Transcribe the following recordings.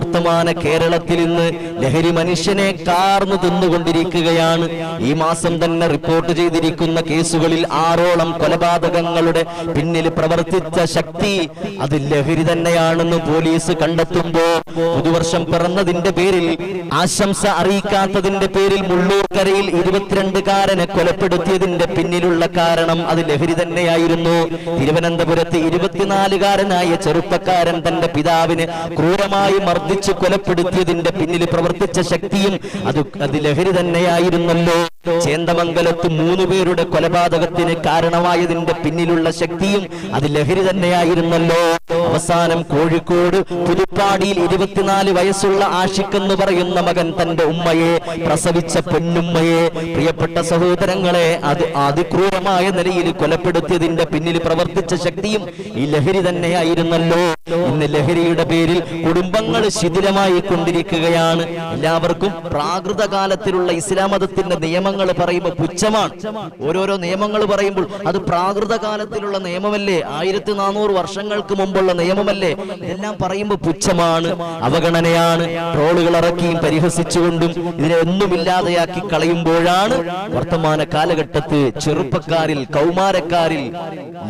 വർത്തമാന കേരളത്തിൽ ഇന്ന് ലഹരി മനുഷ്യനെ കാർന്നു തിന്നുകൊണ്ടിരിക്കുകയാണ്. ഈ മാസം തന്നെ റിപ്പോർട്ട് ചെയ്തിരിക്കുന്ന കേസുകളിൽ ആറോളം കൊലപാതകങ്ങളുടെ പിന്നിൽ പ്രവർത്തിച്ച ശക്തി അത് ലഹരി തന്നെയാണെന്ന് പോലീസ് കണ്ടെത്തുമ്പോ പുതുവർഷം പിറന്നതിന്റെ പേരിൽ ആശംസ അറിയിക്കാത്തതിന്റെ പേരിൽ മുള്ളൂർക്കരയിൽ ഇരുപത്തിരണ്ടുകാരനെ കൊലപ്പെടുത്തിയതിന്റെ പിന്നിലുള്ള കാരണം അത് ലഹരി തന്നെയായിരുന്നു. തിരുവനന്തപുരത്ത് ഇരുപത്തിനാലുകാരനായ ചെറുപ്പക്കാരൻ തന്റെ പിതാവിന് ക്രൂരമായി മർദ്ദിച്ച് കൊലപ്പെടുത്തിയതിന്റെ പിന്നിൽ പ്രവർത്തിച്ച ശക്തിയും അത് അത് ലഹരി തന്നെയായിരുന്നല്ലോ. ചേന്ദമംഗലത്ത് മൂന്ന് പേരുടെ കൊലപാതകത്തിന് കാരണമായതിന്റെ പിന്നിലുള്ള ശക്തിയും അത് ലഹരി തന്നെയായിരുന്നല്ലോ. അവസാനം കോഴിക്കോട് പുതുപ്പാടിയിൽ ഇരുപത്തിനാല് വയസ്സുള്ള ആഷിഖ് എന്ന് പറയുന്ന മകൻ തന്റെ ഉമ്മയെ പ്രസവിച്ച പെണ്ണുമ്മയെ. പ്രിയപ്പെട്ട സഹോദരങ്ങളെ അത് അതിക്രൂരമായ നിലയിൽ കൊലപ്പെടുത്തിയതിന്റെ പിന്നിൽ പ്രവർത്തിച്ച ശക്തിയും ഈ ലഹരി തന്നെയായിരുന്നല്ലോ. ഇന്ന് ലഹരിയുടെ പേരിൽ കുടുംബങ്ങൾ ശിഥിലമായി കൊണ്ടിരിക്കുകയാണ് എല്ലാവർക്കും പ്രാകൃത കാലത്തിലുള്ള ഇസ്ലാം മതത്തിന്റെ നിയമങ്ങൾ പറയുമ്പോൾ പുച്ഛമാണ്. ഓരോരോ നിയമങ്ങൾ പറയുമ്പോൾ അത് പ്രാകൃത കാലത്തിലുള്ള നിയമമല്ലേ? ആയിരത്തി നാനൂറ് വർഷങ്ങൾക്ക് മുമ്പുള്ള നിയമമല്ലേ? ഇതെല്ലാം പറയുമ്പോൾ പുച്ഛമാണ് അവഗണനയാണ് ട്രോളുകൾ ഇറക്കിയും പരിഹസിച്ചുകൊണ്ടും ഇതിനെ ഒന്നുമില്ലാതെയാക്കി കളയുമ്പോഴാണ് വർത്തമാന കാലഘട്ടത്ത് ചെറുപ്പക്കാരിൽ കൗമാരക്കാരിൽ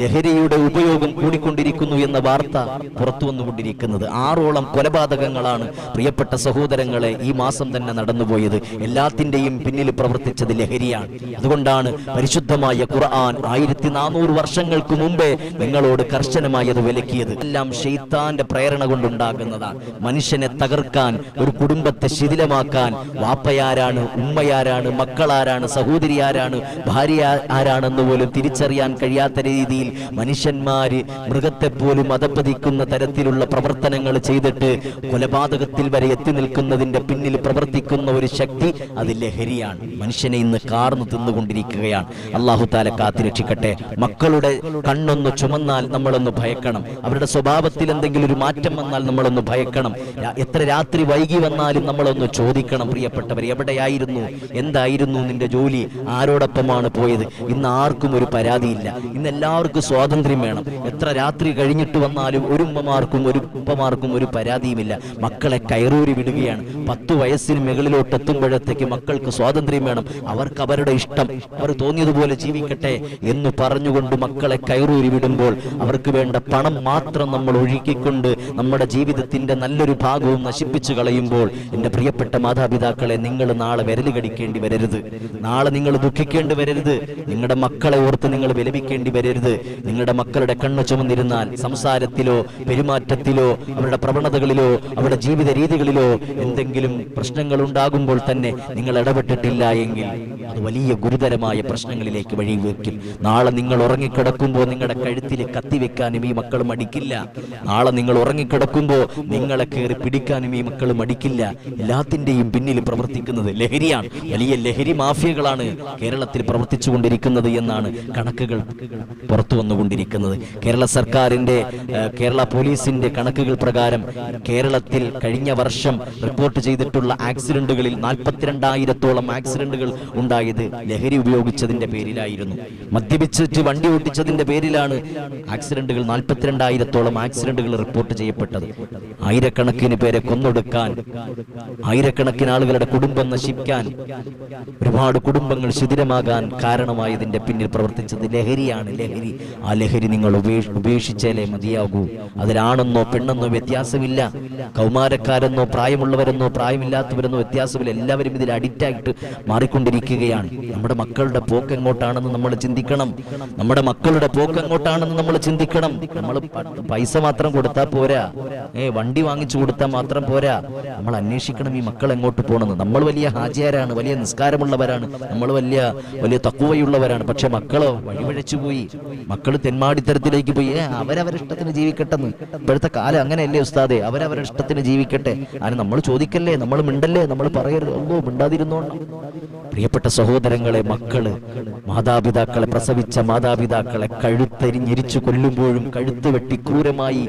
ലഹരിയുടെ ഉപയോഗം കൂടിക്കൊണ്ടിരിക്കുന്നു എന്ന വാർത്ത പുറത്തു വന്നുകൊണ്ടിരിക്കുന്നത്. ആറോളം കൊലപാതകങ്ങളാണ് പ്രിയപ്പെട്ട സഹോദരങ്ങളെ ഈ മാസം തന്നെ നടന്നുപോയത്. എല്ലാത്തിന്റെയും പിന്നിൽ പ്രവർത്തിച്ചത് ലഹരിയാണ്. അതുകൊണ്ടാണ് പരിശുദ്ധമായ ഖുർആൻ ആയിരത്തി നാനൂറ് വർഷങ്ങൾക്ക് മുമ്പേ നിങ്ങളോട് കർശനമായി അത് വിലക്കിയത്. എല്ലാം ഷെയ്ത്താന്റെ പ്രേരണ കൊണ്ടുണ്ടാകുന്നതാണ് മനുഷ്യനെ തകർക്കാൻ ഒരു കുടുംബത്തെ ശിഥിലമാക്കാൻ വാപ്പയാരാണ് ഉമ്മയാരാണ് മക്കളാരാണ് സഹോദരി ആരാണ് ഭാര്യ ആരാണെന്ന് പോലും തിരിച്ചറിയാൻ കഴിയാത്ത രീതിയിൽ മനുഷ്യന്മാര് മൃഗത്തെ പോലും അതപ്പതിക്കുന്ന തരത്തിലുള്ള പ്രവർത്തനങ്ങൾ ചെയ്തിട്ട് കൊലപാതകത്തിൽ വരെ എത്തി നിൽക്കുന്നതിന്റെ പിന്നിൽ പ്രവർത്തിക്കുന്ന ഒരു ശക്തി അത് ലഹരിയാണ്. മനുഷ്യനെ ഇന്ന് കാർന്നു തിന്നുകൊണ്ടിരിക്കുകയാണ്. അള്ളാഹു താല കാത്തിരക്ഷിക്കട്ടെ മക്കളുടെ കണ്ണൊന്ന് ചുമന്നാൽ നമ്മളൊന്ന് ഭയക്കണം. അവരുടെ സ്വഭാവത്തിൽ എന്തെങ്കിലും ഒരു മാറ്റം വന്നാൽ നമ്മളൊന്ന് ഭയക്കണം. എത്ര രാത്രി വൈകി വന്നാലും നമ്മളൊന്ന് ചോദിക്കണം പ്രിയപ്പെട്ടവർ എവിടെയായിരുന്നു? എന്തായിരുന്നു നിന്റെ ജോലി? ആരോടൊപ്പമാണ് പോയത്? ഇന്ന് ആർക്കും ഒരു പരാതിയില്ല. ഇന്ന് എല്ലാവർക്കും സ്വാതന്ത്ര്യം വേണം. എത്ര രാത്രി കഴിഞ്ഞിട്ട് വന്നാലും ഒരു ഉമ്മമാർക്കും ഒരു ഉപ്പമാർക്കും ഒരു പരാതിയുമില്ല. മക്കളെ കയറൂരി വിടുകയാണ്. പത്തു വയസ്സിന് മുകളിലോട്ട് എത്തുമ്പോഴത്തേക്ക് മക്കൾക്ക് സ്വാതന്ത്ര്യം വേണം. അവർക്ക് അവരുടെ ഇഷ്ടം അവർ തോന്നിയതുപോലെ ജീവിക്കട്ടെ എന്ന് പറഞ്ഞുകൊണ്ട് മക്കളെ കയറൂരി വിടുമ്പോൾ അവർക്ക് വേണ്ട പണം മാത്രം നമ്മൾ ഒഴുക്കിക്കൊണ്ട് നമ്മുടെ ജീവിതത്തിന്റെ നല്ലൊരു ഭാഗവും നശിപ്പിച്ചു കളയുമ്പോൾ എന്റെ പ്രിയപ്പെട്ട മാതാപിതാക്കളെ നിങ്ങൾ നാളെ വിരൽ കടിക്കേണ്ടി വരരുത്. നാളെ നിങ്ങൾ ദുഃഖിക്കേണ്ടി വരരുത്. നിങ്ങളുടെ മക്കളെ ഓർത്ത് നിങ്ങൾ വിലപിക്കേണ്ടി വരരുത്. നിങ്ങളുടെ മക്കളുടെ കണ്ണ് ചുമന്നിരുന്നാൽ സംസാരത്തിലോ പെരുമാറ്റത്തിലോ അവരുടെ പ്രവണതകളിലോ അവരുടെ ജീവിത രീതികളിലോ എന്തെങ്കിലും പ്രശ്നങ്ങൾ ഉണ്ടാകുമ്പോൾ തന്നെ നിങ്ങൾ ഇടപെട്ടിട്ടില്ല എങ്കിൽ അത് വലിയ ഗുരുതരമായ പ്രശ്നങ്ങളിലേക്ക് വഴിവെക്കും നാളെ നിങ്ങൾ ഉറങ്ങിക്കിടക്കുമ്പോൾ നിങ്ങളുടെ കഴുത്തിൽ കത്തിവെക്കാനും ഈ മക്കൾ മടിക്കില്ല. നാളെ നിങ്ങൾ ഉറങ്ങിക്കിടക്കുമ്പോൾ നിങ്ങളെ കയറി പിടിക്കാനും ഈ മക്കൾ മടിക്കില്ല. എല്ലാത്തിന്റെയും പിന്നിൽ പ്രവർത്തിക്കുന്നത് ലഹരിയാണ്. വലിയ ലഹരി മാഫിയകളാണ് കേരളത്തിൽ പ്രവർത്തിച്ചുകൊണ്ടിരിക്കുന്നത് എന്നാണ് കണക്കുകൾ പുറത്തു വന്നുകൊണ്ടിരിക്കുന്നത്. കേരള സർക്കാരിന്റെ കേരള പോലീസിന്റെ കണക്കുകൾ പ്രകാരം കേരളത്തിൽ കഴിഞ്ഞ വർഷം റിപ്പോർട്ട് ചെയ്തിട്ടുള്ള ആക്സിഡന്റുകളിൽ നാൽപ്പത്തിരണ്ടായിരത്തോളം ആക്സിഡന്റുകൾ ഉണ്ടായത് ലഹരി ഉപയോഗിച്ചതിന്റെ പേരിലായിരുന്നു. മദ്യപിച്ചിട്ട് വണ്ടി ഓട്ടിച്ചതിന്റെ പേരിലാണ് ആക്സിഡന്റുകൾ നാൽപ്പത്തിരണ്ടായിരത്തോളം ആക്സിഡന്റുകൾ റിപ്പോർട്ട് ചെയ്യപ്പെട്ടത്. ആയിരക്കണക്കിന് പേരെ കൊന്നൊടുക്കാൻ ആയിരക്കണക്കിന് ആളുകളുടെ കുടുംബം നശിക്കാൻ ഒരുപാട് കുടുംബങ്ങൾ ശിഥിരമാകാൻ കാരണമായതിന്റെ പിന്നിൽ പ്രവർത്തിച്ചത് ലഹരിയാണ്. ലഹരി ആ ലഹരി നിങ്ങൾ ഉപേക്ഷ- ഉപേക്ഷിച്ചാലേ മതിയാകൂ. അതിലാണെന്നോ പെണ്ണെന്നോ വ്യത്യാസമില്ല. കൗമാരക്കാരെന്നോ പ്രായമുള്ളവരെന്നോ പ്രായമില്ലാത്തവരെന്നോ വ്യത്യാസമില്ല. എല്ലാവരും ഇതിൽ അഡിക്റ്റ് ആയിട്ട് മാറിക്കൊണ്ടിരിക്കുകയാണ് നമ്മുടെ മക്കളുടെ പോക്ക് എങ്ങോട്ടാണെന്ന് നമ്മൾ ചിന്തിക്കണം. നമ്മുടെ മക്കളുടെ പോക്ക് എങ്ങോട്ടാണെന്ന് നമ്മൾ ചിന്തിക്കണം. നമ്മൾ പൈസ മാത്രം കൊടുത്താൽ പോരാ. ഏ വണ്ടി വാങ്ങിച്ചു കൊടുത്താൽ മാത്രം പോരാ. നമ്മൾ അന്വേഷിക്കണം ഈ മക്കൾ എങ്ങോട്ട് പോകണമെന്ന് നമ്മൾ വലിയ ഹാജിയാരാണ് വലിയ നിസ്കാരമുള്ളവരാണ്. നമ്മൾ വലിയ വലിയ തക്കുവയുള്ളവരാണ് പക്ഷെ മക്കളോ വഴിവഴച്ചു പോയി. മക്കൾ തെന്മാടിത്തരത്തിലേക്ക് പോയി. ഏ അവരവരുടെ ഇഷ്ടത്തിന് ജീവിക്കട്ടെന്ന്. ഇപ്പോഴത്തെ കാലം അങ്ങനെയല്ലേ ഉസ്താദെ? അവരവരുടെ ഇഷ്ടത്തിന് ജീവിക്കട്ടെ. അതിന് നമ്മൾ ചോദിക്കല്ലേ? നമ്മൾ മിണ്ടല്ലേ? നമ്മൾ പറയരുത്. ഓ മിണ്ടാതിരുന്നോണം പ്രിയ പ്രിയപ്പെട്ട സഹോദരങ്ങളെ മക്കൾ മാതാപിതാക്കളെ പ്രസവിച്ച മാതാപിതാക്കളെ കഴുത്തരിഞ്ഞെരിച്ചു കൊല്ലുമ്പോഴും കഴുത്ത് വെട്ടി ക്രൂരമായി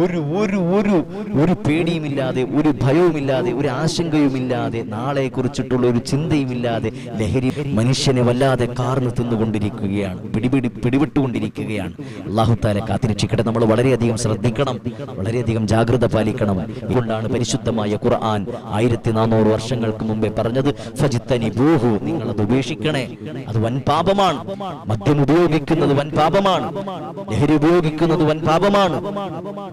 ഒരു ഒരു ഒരു ഒരു പേടിയുമില്ലാതെ ഒരു ഭയവുമില്ലാതെ ഒരു ആശങ്കയുമില്ലാതെ നാളെ കുറിച്ചിട്ടുള്ള ഒരു ചിന്തയുമില്ലാതെ ലഹരി മനുഷ്യനെ വല്ലാതെ കാർന്നു തിന്നുകൊണ്ടിരിക്കുകയാണ് പിടിപിടി പിടിവിട്ടുകൊണ്ടിരിക്കുകയാണ്. അള്ളാഹുത്താലെ കാത്തിരക്ഷിക്കട്ടെ. നമ്മൾ വളരെയധികം ശ്രദ്ധിക്കണം വളരെയധികം ജാഗ്രത പാലിക്കണം. ഇതുകൊണ്ടാണ് പരിശുദ്ധമായ ഖുർആൻ ആയിരത്തി നാനൂറ് വർഷങ്ങൾക്ക് മുമ്പേ പറഞ്ഞത് ഫജിത്തനി ബൂഹു നിങ്ങൾ അത് ഉപേക്ഷിക്കണേ. അത് വൻ പാപമാണ്. മദ്യം ഉപയോഗിക്കുന്നത് വൻ പാപമാണ്. ലഹരി ഉപയോഗിക്കുന്നത് വൻ പാപമാണ്.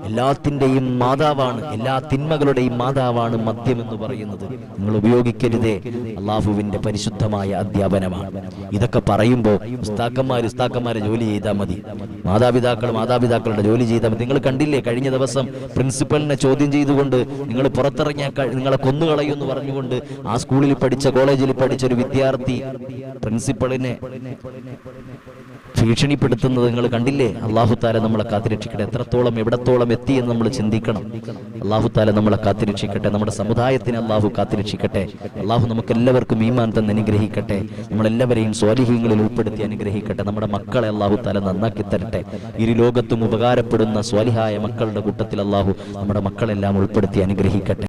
എല്ലാത്തിന്റെയും മാതാവാണ് എല്ലാ തിന്മകളുടെയും മാതാവാണ് മദ്യം എന്ന് പറയുന്നത്. നിങ്ങൾ ഉപയോഗിക്കരുതേ. അള്ളാഹുവിന്റെ പരിശുദ്ധമായ അധ്യാപനമാണ്. ഇതൊക്കെ പറയുമ്പോൾ ഉസ്താക്കന്മാർ ഉസ്താക്കന്മാരെ ജോലി ചെയ്താൽ മതി. മാതാപിതാക്കൾ മാതാപിതാക്കളുടെ ജോലി ചെയ്താൽ മതി. നിങ്ങൾ കണ്ടില്ലേ കഴിഞ്ഞ ദിവസം പ്രിൻസിപ്പലിനെ ചോദ്യം ചെയ്തുകൊണ്ട് നിങ്ങൾ പുറത്തിറങ്ങിയ നിങ്ങളെ കൊന്നുകളയും എന്ന് പറഞ്ഞുകൊണ്ട് ആ സ്കൂളിൽ പഠിച്ച കോളേജിൽ പഠിച്ച ഒരു വിദ്യാർത്ഥി പ്രിൻസിപ്പളിനെ ഭീഷണിപ്പെടുത്തുന്നത് നിങ്ങൾ കണ്ടില്ലേ? അള്ളാഹു താല നമ്മളെ കാത്തിരക്ഷിക്കട്ടെ. എത്രത്തോളം എവിടത്തോളം എത്തി എന്ന് നമ്മൾ ചിന്തിക്കണം. അള്ളാഹു താല നമ്മളെ കാത്തിരക്ഷിക്കട്ടെ. നമ്മുടെ സമുദായത്തിന് അള്ളാഹു കാത്തിരക്ഷിക്കട്ടെ. അള്ളാഹു നമുക്ക് എല്ലാവർക്കും ഈമാൻ തന്നെ അനുഗ്രഹിക്കട്ടെ. നമ്മളെല്ലാവരെയും സ്വാലിഹ്യങ്ങളിൽ ഉൾപ്പെടുത്തി അനുഗ്രഹിക്കട്ടെ. നമ്മുടെ മക്കളെ അള്ളാഹു താല നന്നാക്കി തരട്ടെ. ഇരു ലോകത്തും ഉപകാരപ്പെടുന്ന സ്വാലിഹായ മക്കളുടെ കൂട്ടത്തിൽ അള്ളാഹു നമ്മുടെ മക്കളെല്ലാം ഉൾപ്പെടുത്തി അനുഗ്രഹിക്കട്ടെ.